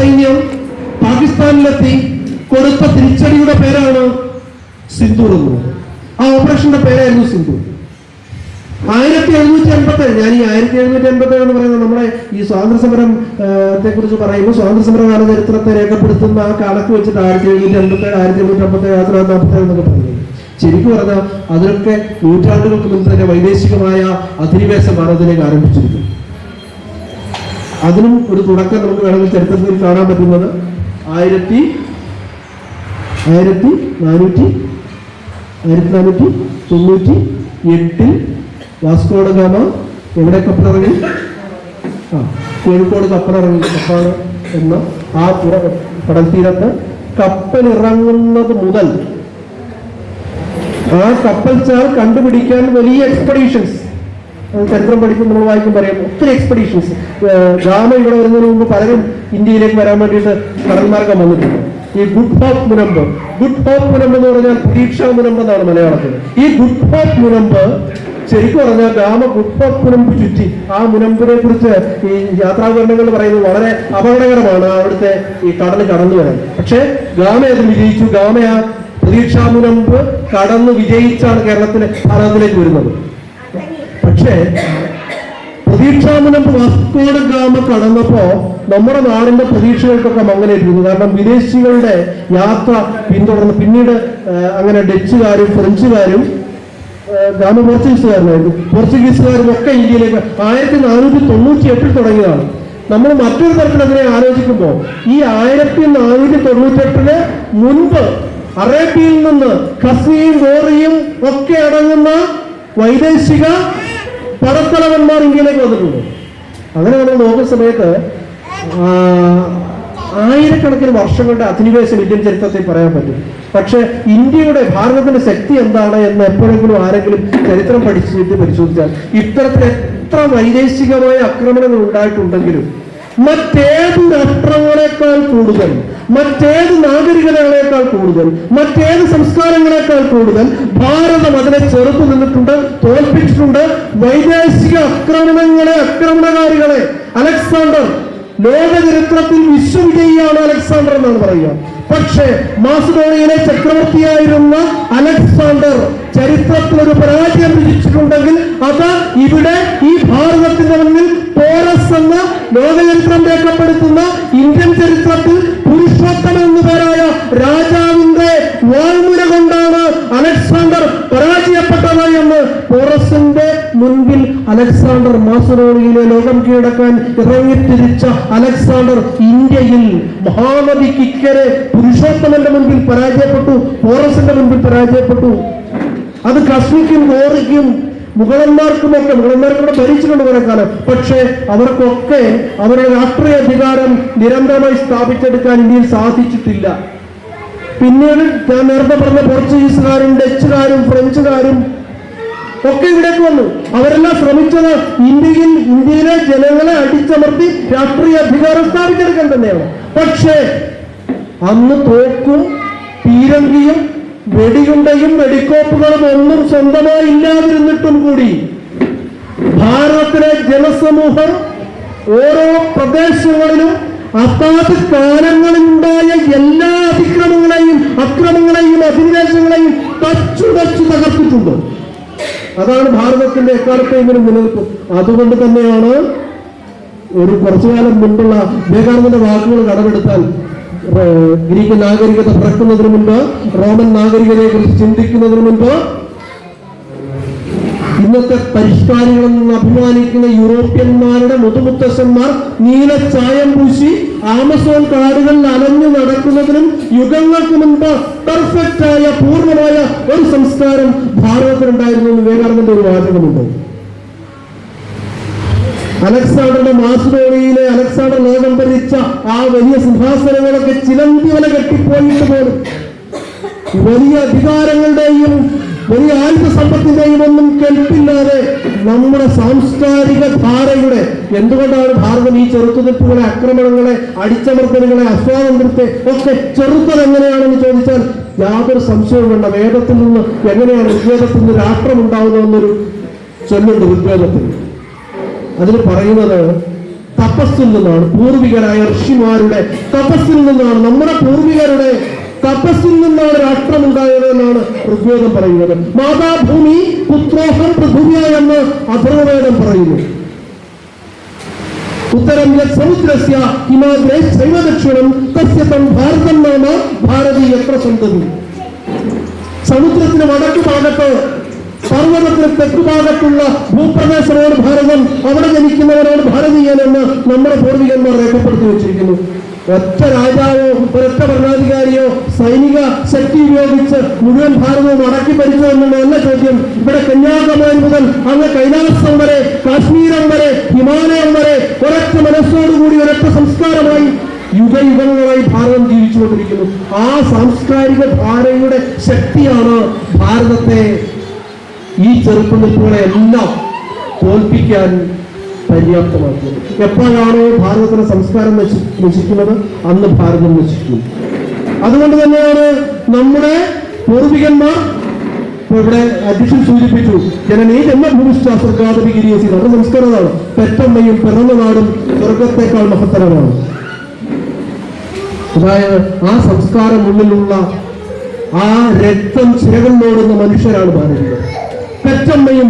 സൈന്യം പാകിസ്ഥാനിലെത്തി കൊടുത്ത തിരിച്ചടിയുടെ പേരാണ് സിന്ധു എന്ന് ആ ഓപ്പറേഷന്റെ പേരായിരുന്നു സിന്ധു. ആയിരത്തി എഴുന്നൂറ്റി എൺപത്തി ഏഴ് ഞാൻ ഈ ആയിരത്തി എഴുന്നൂറ്റി എൺപത്തി ഏഴ് എന്ന് പറയുന്നത് നമ്മുടെ ഈ സ്വാതന്ത്ര്യ സമരത്തെ കുറിച്ച് പറയുമ്പോൾ സ്വാതന്ത്ര്യ സമര കാല ചരിത്രത്തെ രേഖപ്പെടുത്തുന്ന ആ കാലത്ത് വെച്ചിട്ട് ആയിരത്തി എഴുന്നൂറ്റി എൺപത്തി ഏഴ് ആയിരത്തി എണ്ണൂറ്റി അമ്പത്തി ഏഴ് ആയിരത്തി തൊള്ളായിരത്തി നാൽപ്പത്തി ഏഴ് എന്നൊക്കെ പറയുന്നത്. ശരിക്കും പറഞ്ഞാൽ അതിനൊക്കെ നൂറ്റാണ്ടുകൾക്ക് മുമ്പ് തന്നെ വൈദേശികമായ അധിനിവേശമാണ് അതിലേക്ക് ആരംഭിച്ചിരിക്കുന്നു. അതിനും ഒരു തുടക്കം നമുക്ക് വേണമെങ്കിൽ ചരിത്രത്തിൽ കാണാൻ പറ്റുന്നത് ആയിരത്തി ആയിരത്തി നാനൂറ്റി ആയിരത്തി നാനൂറ്റി തൊണ്ണൂറ്റി എട്ടിൽ വാസ്കോഡ ഗാമ എവിടെ കപ്പലിറങ്ങി? ആ കോഴിക്കോട് കപ്പലിറങ്ങി. കപ്പാണ് എന്ന ആ പുറ കടൽത്തീരത്ത് കപ്പലിറങ്ങുന്നത് മുതൽ ആ കപ്പൽ ചാൽ കണ്ടുപിടിക്കാൻ വലിയ എക്സ്പെഡീഷൻസ് ചരിത്രം പഠിക്കുമ്പോൾ നമ്മൾ വായിക്കും പറയാം ഒത്തിരി എക്സ്പെഡീഷൻസ് ഗാമ ഇവിടെ വരുന്നതിന് മുമ്പ് പലരും ഇന്ത്യയിലേക്ക് വരാൻ വേണ്ടിയിട്ട് കടൽമാർഗം വന്നിട്ടുണ്ട്. ഈ ഗുഡ് ഹോപ്പ് മുനമ്പ് ഗുഡ് ഹോപ്പ് മുനമ്പ് എന്ന് പറഞ്ഞാൽ പ്രതീക്ഷാ മുനമ്പ് എന്നാണ് മലയാളത്തിൽ. ഈ ഗുഡ് ഹോപ്പ് മുനമ്പ് ശരിക്കും പറഞ്ഞാൽ ഹോപ്പ് മുനമ്പ് ചുറ്റി ആ മുനമ്പിനെ കുറിച്ച് ഈ യാത്രാകരണങ്ങൾ പറയുന്നത് വളരെ അപകടകരമാണ് അവിടുത്തെ ഈ കടൽ കടന്നു വരാൻ. പക്ഷേ ഗാമ അത് വിജയിച്ചു. ഗാമ ആ പ്രതീക്ഷാ മുനമ്പ് കടന്ന് വിജയിച്ചാണ് കേരളത്തിലെ ഭാരതത്തിലേക്ക് വരുന്നത്. പക്ഷേ പ്രതീക്ഷാമുനമ്പ് വാസ്കോട് ഗാമ കടന്നപ്പോ നമ്മുടെ നാടിന്റെ പ്രതീക്ഷകൾക്കൊക്കെ മങ്ങലേറ്റിരുന്നു. കാരണം വിദേശികളുടെ യാത്ര പിന്തുടർന്ന് പിന്നീട് അങ്ങനെ ഡച്ചുകാരും ഫ്രഞ്ചുകാരും ഗ്രാമ പോർച്ചുഗീസുകാരനായിരുന്നു പോർച്ചുഗീസുകാരും ഒക്കെ ഇന്ത്യയിലേക്ക് ആയിരത്തി നാനൂറ്റി തൊണ്ണൂറ്റി എട്ടിൽ തുടങ്ങിയതാണ്. നമ്മൾ മറ്റൊരു തരത്തിൽ അതിനെ ആലോചിക്കുമ്പോൾ ഈ ആയിരത്തി നാനൂറ്റി തൊണ്ണൂറ്റി എട്ടിന് മുൻപ് അറേബ്യയിൽ നിന്ന് ഖസിയും ഗോറിയും ഒക്കെ അടങ്ങുന്ന വൈദേശിക പടത്തലവന്മാർ ഇന്ത്യയിലേക്ക് വന്നിട്ടുണ്ട്. അങ്ങനെ നമ്മൾ നോക്കുന്ന സമയത്ത് ആയിരക്കണക്കിന് വർഷങ്ങളുടെ അധിനിവേശം ഇന്ത്യൻ ചരിത്രത്തിൽ പറയാൻ പറ്റും. പക്ഷേ ഇന്ത്യയുടെ ഭാരതത്തിന്റെ ശക്തി എന്താണ് എന്ന് എപ്പോഴെങ്കിലും ആരെങ്കിലും ചരിത്രം പഠിച്ചിട്ട് പരിശോധിച്ചാൽ ഇത്തരത്തിൽ എത്ര വൈദേശികമായ ആക്രമണങ്ങൾ ഉണ്ടായിട്ടുണ്ടെങ്കിലും മറ്റേത് രാഷ്ട്രങ്ങളെക്കാൾ കൂടുതൽ മറ്റേത് നാഗരികതകളെക്കാൾ കൂടുതൽ മറ്റേത് സംസ്കാരങ്ങളെക്കാൾ കൂടുതൽ ഭാരതം അതിനെ ചെറുത്തു നിന്നിട്ടുണ്ട് വൈദേശിക ആക്രമണങ്ങളെ ആക്രമണകാരികളെ അലക്സാണ്ടർ ലോക ചരിത്രത്തിൽ വിശ്വവിജയിയാണ് അലക്സാണ്ടർ എന്നാണ് പറയുക. പക്ഷേ മാസിഡോണിയയിലെ ചക്രവർത്തിയായിരുന്ന അലക്സാണ്ടർ ചരിത്രത്തിൽ ഒരു പരാജയം വിധിച്ചിട്ടുണ്ടെങ്കിൽ അത് ഇവിടെ ഈ ഭാരതത്തിന്റെ മുന്നിൽ പോറസ് എന്ന ലോകചരിത്രം രേഖപ്പെടുത്തുന്ന ഇന്ത്യൻ ചരിത്രത്തിൽ പുരുഷോത്തമൻ എന്നു പേരായ രാജാവിന്റെ വാൾമുന കൊണ്ടാണ് അലക്സാണ്ടർ പരാജയപ്പെട്ടത് എന്ന് പോറസിന്റെ മുൻപിൽ അലക്സാണ്ടർ മാസറോണിയിലെ ലോകം കീഴടക്കാൻ ഇറങ്ങിത്തിരിച്ച അലക്സാണ്ടർ ഇന്ത്യയിൽ മഹാനദിക്ക് ഇക്കരെ പുരുഷോത്തമന്റെ മുൻപിൽ പരാജയപ്പെട്ടു പോറസിന്റെ മുൻപിൽ പരാജയപ്പെട്ടു. അത് കശ്മിക്കും ഗോറിക്കും മുഗളന്മാർക്കുമൊക്കെ മുഗളന്മാർക്കൂടെ ഭരിച്ചിട്ടുണ്ട് കുറെ കാലം. പക്ഷേ അവർക്കൊക്കെ അവരുടെ രാഷ്ട്രീയ അധികാരം നിരന്തരമായി സ്ഥാപിച്ചെടുക്കാൻ ഇന്ത്യയിൽ സാധിച്ചിട്ടില്ല. പിന്നീട് ഞാൻ നേരത്തെ പറഞ്ഞ പോർച്ചുഗീസുകാരും ഡച്ചുകാരും ഫ്രഞ്ചുകാരും ഒക്കെ ഇവിടേക്ക് വന്നു. അവരെല്ലാം ശ്രമിച്ചത് ഇന്ത്യയിൽ ഇന്ത്യയിലെ ജനങ്ങളെ അടിച്ചമർത്തി രാഷ്ട്രീയ അധികാരം സ്ഥാപിച്ചെടുക്കാൻ തന്നെയാണ്. പക്ഷേ അന്ന് തോക്കും പീരങ്കിയും വെടിയുണ്ടയും വെടിക്കോപ്പുകളും ഒന്നും സ്വന്തമായി ഇല്ലാതിരുന്നിട്ടും കൂടി ഭാരതത്തിലെ ജനസമൂഹം ഓരോ പ്രദേശങ്ങളിലും അതാത് കാലങ്ങളിലുണ്ടായ എല്ലാ അതിക്രമങ്ങളെയും അക്രമങ്ങളെയും അധിനിവേശങ്ങളെയും തച്ചു തച്ചു തകർത്തിട്ടുണ്ട്. അതാണ് ഭാരതത്തിന്റെ എക്കാലത്തെങ്കിലും നിലനിൽപ്പ്. അതുകൊണ്ട് തന്നെയാണ് ഒരു കുറച്ചു കാലം മുൻപുള്ള വിവേകാനന്ദന്റെ വാക്കുകൾ കടമെടുത്താൽ ഗ്രീക്ക് നാഗരികത പിറക്കുന്നതിന് മുൻപ് റോമൻ നാഗരികതയെ കുറിച്ച് ചിന്തിക്കുന്നതിന് മുൻപ് ഇന്നത്തെ പരിഷ്കാരികളെന്ന് അഭിമാനിക്കുന്ന യൂറോപ്യന്മാരുടെ മുതുമുത്തശ്ശന്മാർ നീല ചായം പൂശി ആമസോൺ കാടുകളിൽ അലഞ്ഞു നടക്കുന്നതിനും യുഗങ്ങൾക്ക് മുൻപ് പെർഫെക്റ്റ് ആയ പൂർണമായ ഒരു സംസ്കാരം ഭാരതത്തിലുണ്ടായിരുന്നു എന്ന് വിവേകാനന്ദന്റെ ഒരു വാചകമുണ്ട്. അലക്സാണ്ടറുടെ മാസിഡോണിയിലെ അലക്സാണ്ടർ ലോകം ഭരിച്ച ആ വലിയ സിംഹാസനങ്ങളൊക്കെ ചിലന്തി വല കെട്ടിപ്പോയിട്ട് പോലും വലിയ അധികാരങ്ങളുടെയും വലിയ ആയുധ കേൾപ്പില്ലാതെ നമ്മുടെ സാംസ്കാരിക ധാരയുടെ എന്തുകൊണ്ടാണ് ഭാരതം ഈ ചെറുത്തുനിൽപ്പുകളെ ആക്രമണങ്ങളെ അടിച്ചമർത്തലുകളെ അസ്വാതന്ത്ര്യത്തെ ഒക്കെ ചെറുത്തത് എങ്ങനെയാണെന്ന് ചോദിച്ചാൽ യാതൊരു സംശയവും വേണ്ട. വേദത്തിൽ നിന്ന് എങ്ങനെയാണ് ഋഗ്വേദത്തിൽ നിന്ന് രാഷ്ട്രം ഉണ്ടാവുന്നതെന്നൊരു ചൊല്ലുണ്ട് ഋഗ്വേദത്തിൽ അതിൽ പറയുന്നത് തപസ്സിൽ നിന്നാണ് പൂർവികരായ ഋഷിമാരുടെ തപസ്സിൽ നിന്നാണ് നമ്മുടെ പൂർവികരുടെ തപസ്സിൽ നിന്നാണ് രാഷ്ട്രം ഉണ്ടായത് എന്നാണ് ഋഗ്വേദം പറയുന്നത്. മാതാഭൂമി പുത്രോഹം പൃഥുവ്യ എന്ന് അഥർവവേദം പറയുന്നു. ഉത്തരം സമുദ്രസ്യ ഹിമാദ്രേ ശൈവദക്ഷിണം തസ്യ ഭാരതം നാമ ഭാരതി എത്ര സന്തതി. സമുദ്രത്തിന് വടക്കു ഭാഗത്ത് പർവതത്തിന് തെക്കു ഭാഗത്തുള്ള ഭൂപ്രദേശമാണ് ഭാരതം അവിടെ ജനിക്കുന്നവരാണ് ഭാരതീയൻ എന്ന് നമ്മുടെ പൂർവികന്മാർ രേഖപ്പെടുത്തി വെച്ചിരിക്കുന്നു. ഒറ്റ രാജാവോ ഒരൊറ്റ ഭരണാധികാരിയോ സൈനിക ശക്തി ഉപയോഗിച്ച് മുഴുവൻ ഭാരതവും അടക്കി ഭരിച്ചു എന്നുള്ളതല്ല ചോദ്യം. ഇവിടെ കന്യാകുമാരി മുതൽ അങ്ങ് കൈലാസം വരെ കാശ്മീരം വരെ ഹിമാലയം വരെ ഒരൊറ്റ മനസ്സോടുകൂടി ഒരൊറ്റ സംസ്കാരമായി യുഗയുഗങ്ങളായി ഭാരതം ജീവിച്ചുകൊണ്ടിരിക്കുന്നു. ആ സാംസ്കാരിക ധാരയുടെ ശക്തിയാണ് ഭാരതത്തെ ഈ ചെറുപ്പനിൽപ്പുകളെ എല്ലാം തോൽപ്പിക്കാൻ പര്യാപ്തമാക്കുന്നത് എപ്പോഴാണോ ഭാരതത്തിന്റെ സംസ്കാരം നശി- നശിക്കുന്നത് അന്ന് ഭാരതം നശിക്കും. അതുകൊണ്ട് തന്നെയാണ് നമ്മുടെ പൂർവികന്മാർ ഇവിടെ അധ്യക്ഷൻ സൂചിപ്പിച്ചു ജനനീ ജന്മഭൂമിഷ്ഠ സ്വർഗാദപി ഗിരിയസി നമ്മുടെ സംസ്കാരമാണ് പെറ്റമ്മയും പിറന്ന നാടും സ്വർഗത്തെക്കാൾ മഹത്തരമാണ്. അതായത് ആ സംസ്കാരം ഉള്ളിലുള്ള ആ രക്തം ചിരകളിലോടുന്ന മനുഷ്യരാണ് ഭാരതീയർ. പെറ്റമ്മയും